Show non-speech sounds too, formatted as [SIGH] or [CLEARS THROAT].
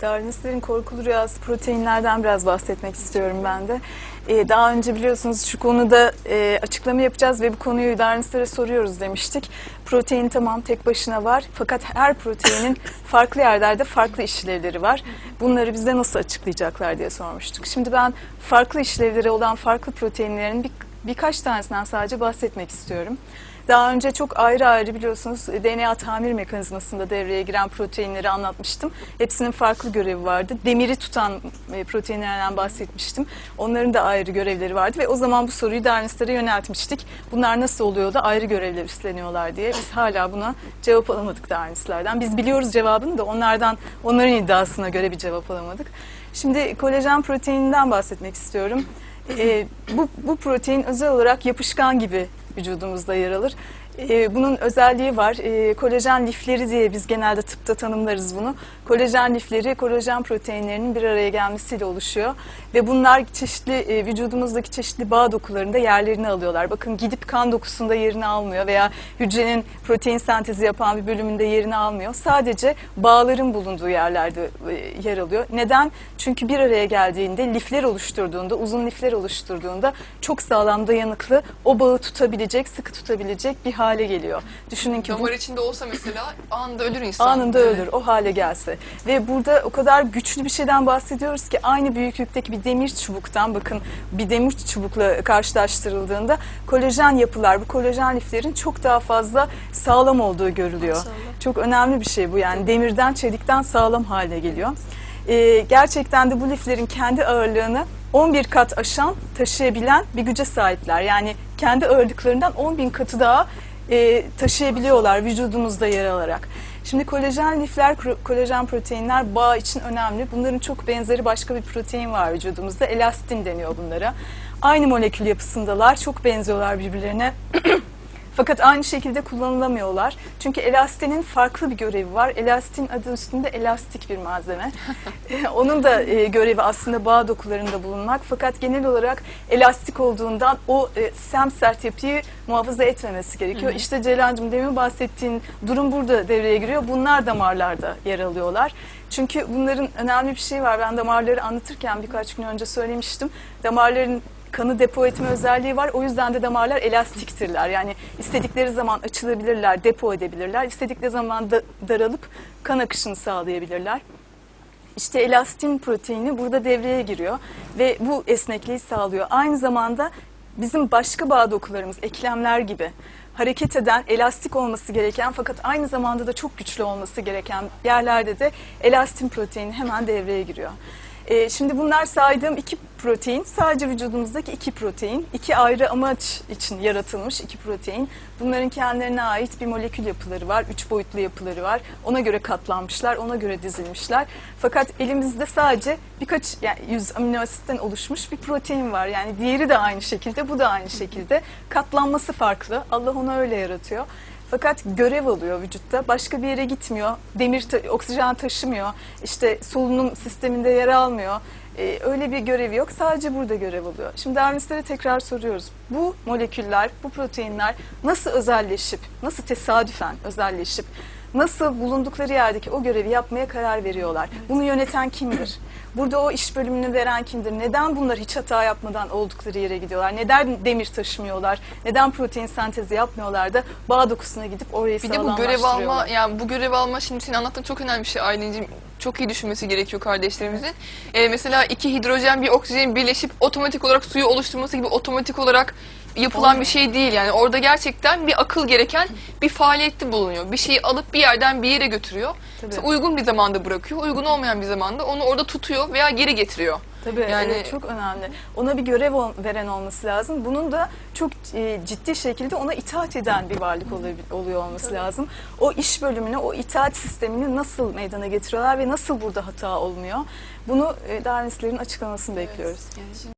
Darwinistlerin korkulu rüyası proteinlerden biraz bahsetmek istiyorum ben de. Ee, daha önce biliyorsunuz şu konuda e, açıklama yapacağız ve bu konuyu Darwinistlere soruyoruz demiştik. Protein tamam tek başına var fakat her proteinin [LAUGHS] farklı yerlerde farklı işlevleri var. Bunları bize nasıl açıklayacaklar diye sormuştuk. Şimdi ben farklı işlevleri olan farklı proteinlerin bir, birkaç tanesinden sadece bahsetmek istiyorum. Daha önce çok ayrı ayrı biliyorsunuz DNA tamir mekanizmasında devreye giren proteinleri anlatmıştım. Hepsinin farklı görevi vardı. Demiri tutan e, proteinlerden bahsetmiştim. Onların da ayrı görevleri vardı ve o zaman bu soruyu Darwinistlere yöneltmiştik. Bunlar nasıl oluyor da ayrı görevler üstleniyorlar diye. Biz hala buna cevap alamadık Darwinistlerden. Biz biliyoruz cevabını da onlardan onların iddiasına göre bir cevap alamadık. Şimdi kolajen proteininden bahsetmek istiyorum. E, bu, bu protein özel olarak yapışkan gibi vücudumuzda yer alır. Ee, bunun özelliği var. Ee, kolajen lifleri diye biz genelde tıpta tanımlarız bunu. Kolajen lifleri kolajen proteinlerinin bir araya gelmesiyle oluşuyor ve bunlar çeşitli e, vücudumuzdaki çeşitli bağ dokularında yerlerini alıyorlar. Bakın gidip kan dokusunda yerini almıyor veya hücrenin protein sentezi yapan bir bölümünde yerini almıyor. Sadece bağların bulunduğu yerlerde e, yer alıyor. Neden? Çünkü bir araya geldiğinde lifler oluşturduğunda, uzun lifler oluşturduğunda çok sağlam dayanıklı o bağı tutabilecek, sıkı tutabilecek bir hale geliyor. Düşünün ki bu Damar içinde olsa mesela anında ölür insan. anında Evet. ölür o hale gelse. Ve burada o kadar güçlü bir şeyden bahsediyoruz ki aynı büyüklükteki bir demir çubuktan bakın bir demir çubukla karşılaştırıldığında kolajen yapılar bu kolajen liflerin çok daha fazla sağlam olduğu görülüyor. Maşallah. Çok önemli bir şey bu yani demirden çelikten sağlam hale geliyor. Ee, gerçekten de bu liflerin kendi ağırlığını 11 kat aşan taşıyabilen bir güce sahipler. Yani kendi ağırlıklarından 10 bin katı daha e, taşıyabiliyorlar vücudumuzda yer alarak. Şimdi kolajen lifler, kolajen proteinler bağ için önemli. Bunların çok benzeri başka bir protein var vücudumuzda. Elastin deniyor bunlara. Aynı molekül yapısındalar. Çok benziyorlar birbirlerine. [CLEARS THROAT] Fakat aynı şekilde kullanılamıyorlar. Çünkü elastinin farklı bir görevi var. Elastin adı üstünde elastik bir malzeme. [LAUGHS] Eh, Onun da e, görevi aslında bağ dokularında bulunmak. Fakat genel olarak elastik olduğundan o e, semsert yapıyı muhafaza etmemesi gerekiyor. İşte Ceylancığım demin bahsettiğin durum burada devreye giriyor. Bunlar damarlarda yer alıyorlar. Çünkü bunların önemli bir şey var. Ben damarları anlatırken birkaç gün önce söylemiştim. Damarların kanı depo etme özelliği var. O yüzden de damarlar elastiktirler. Yani istedikleri zaman açılabilirler, depo edebilirler. İstedikleri zaman da daralıp kan akışını sağlayabilirler. İşte elastin proteini burada devreye giriyor ve bu esnekliği sağlıyor. Aynı zamanda bizim başka bağ dokularımız, eklemler gibi hareket eden, elastik olması gereken fakat aynı zamanda da çok güçlü olması gereken yerlerde de elastin proteini hemen devreye giriyor. Ee, şimdi bunlar saydığım iki protein, sadece vücudumuzdaki iki protein, iki ayrı amaç için yaratılmış iki protein. Bunların kendilerine ait bir molekül yapıları var, üç boyutlu yapıları var. Ona göre katlanmışlar, ona göre dizilmişler. Fakat elimizde sadece birkaç yani yüz amino asitten oluşmuş bir protein var. Yani diğeri de aynı şekilde, bu da aynı şekilde. Katlanması farklı. Allah onu öyle yaratıyor. Fakat görev alıyor vücutta. Başka bir yere gitmiyor. Demir, ta- oksijen taşımıyor. İşte solunum sisteminde yer almıyor. Ee, öyle bir görevi yok. Sadece burada görev alıyor. Şimdi Darwinistlere tekrar soruyoruz. Bu moleküller, bu proteinler nasıl özelleşip, nasıl tesadüfen özelleşip, nasıl bulundukları yerdeki o görevi yapmaya karar veriyorlar? Bunu yöneten kimdir? Burada o iş bölümünü veren kimdir? Neden bunlar hiç hata yapmadan oldukları yere gidiyorlar? Neden demir taşımıyorlar? Neden protein sentezi yapmıyorlar da bağ dokusuna gidip orayı Bir de bu görev alma, yani bu görev alma şimdi senin anlattığın çok önemli bir şey Aylin'cim. Çok iyi düşünmesi gerekiyor kardeşlerimizin. Ee, mesela iki hidrojen bir oksijen birleşip otomatik olarak suyu oluşturması gibi otomatik olarak yapılan bir şey değil. Yani orada gerçekten bir akıl gereken bir faaliyette bulunuyor. Bir şeyi alıp bir yerden bir yere götürüyor. Mesela uygun bir zamanda bırakıyor. Uygun olmayan bir zamanda onu orada tutuyor veya geri getiriyor. Tabii Yani- evet, çok önemli. Ona bir görev ol- veren olması lazım. Bunun da çok e, ciddi şekilde ona itaat eden bir varlık oluyor olması lazım. O iş bölümünü, o itaat sistemini nasıl meydana getiriyorlar ve nasıl burada hata olmuyor? Bunu e, Darwinistlerin açıklamasını bekliyoruz. Yani